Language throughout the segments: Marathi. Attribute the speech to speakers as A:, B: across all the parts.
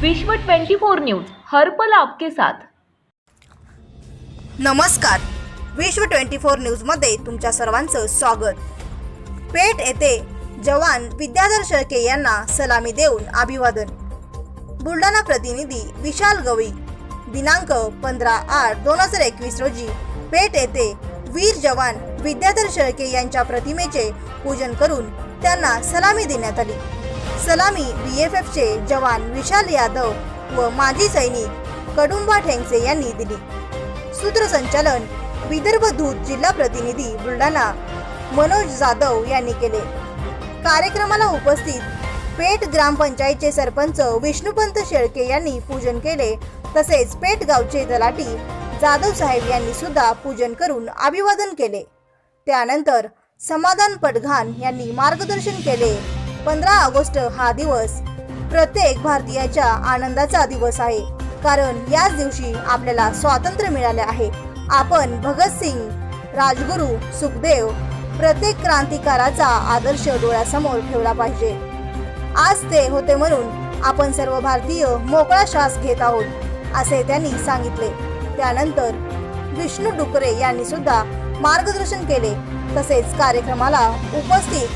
A: विश्व 24 न्यूज हर पल आपके साथ.
B: नमस्कार. विश्व ट्वेंटी फोर न्यूजमध्ये तुमच्या सर्वांचं स्वागत. पेठ येथे जवान विद्याधर शेळके यांना सलामी देऊन अभिवादन. बुलढाणा प्रतिनिधी विशाल गवई. दिनांक पंधरा आठ दोन हजार एकवीस रोजी पेठ येथे वीर जवान विद्याधर शेळके यांच्या प्रतिमेचे पूजन करून त्यांना सलामी देण्यात आली. सलामी बी एफ एफचे जवान विशाल यादव व माजी सैनिक कडुंबा ठेंगसे यांनी दिली. सूत्रसंचालन विदर्भ दूत जिल्हा प्रतिनिधी बुलढाणा मनोज जाधव यांनी केले. कार्यक्रमाला उपस्थित पेठ ग्रामपंचायतचे सरपंच विष्णुपंत शेळके यांनी पूजन केले. तसेच पेठ गावचे तलाठी जाधव साहेब यांनी सुद्धा पूजन करून अभिवादन केले. त्यानंतर समाधान पडघान यांनी मार्गदर्शन केले. पंधरा ऑगस्ट हा दिवस प्रत्येक भारतीयाच्या आनंदाचा दिवस आहे. कारण याच दिवशी आपल्याला स्वातंत्र्य मिळाले आहे. आपण भगतसिंग राजगुरू सुखदेव प्रत्येक क्रांतिकाराचा आदर्श डोळ्यासमोर ठेवला पाहिजे. आज ते होते म्हणून आपण सर्व भारतीय मोकळा श्वास घेत आहोत असे त्यांनी सांगितले. त्यानंतर विष्णू डुकरे यांनी सुद्धा मार्गदर्शन केले. तसेच कार्यक्रमाला उपस्थित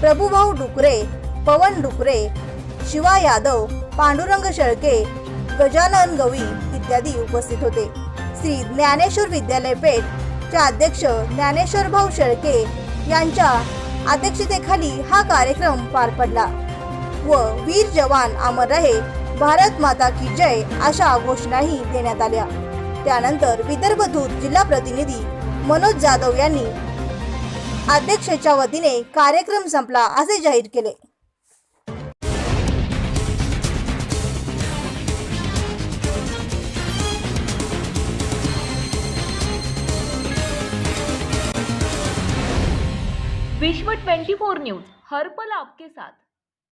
B: प्रभुभाऊ डुकरे पवन डुकरे शिवा यादव पांडुरंग शेळके गजानन गवी इत्यादी उपस्थित होते. श्री ज्ञानेश्वर विद्यालय पेठ चे अध्यक्ष ज्ञानेश्वर भाऊ शेळके यांच्या अध्यक्षतेखाली हा कार्यक्रम पार पडला. व वीर जवान अमर रहे भारत माता की जय अशा घोषणाही देण्यात आल्या. त्यानंतर विदर्भ दूत जिल्हा प्रतिनिधी मनोज जाधव यांनी अध्यक्षाच्या वतीने कार्यक्रम संपला असे जाहीर केले.
A: विश्व 24 न्यूज हर पल आपके साथ.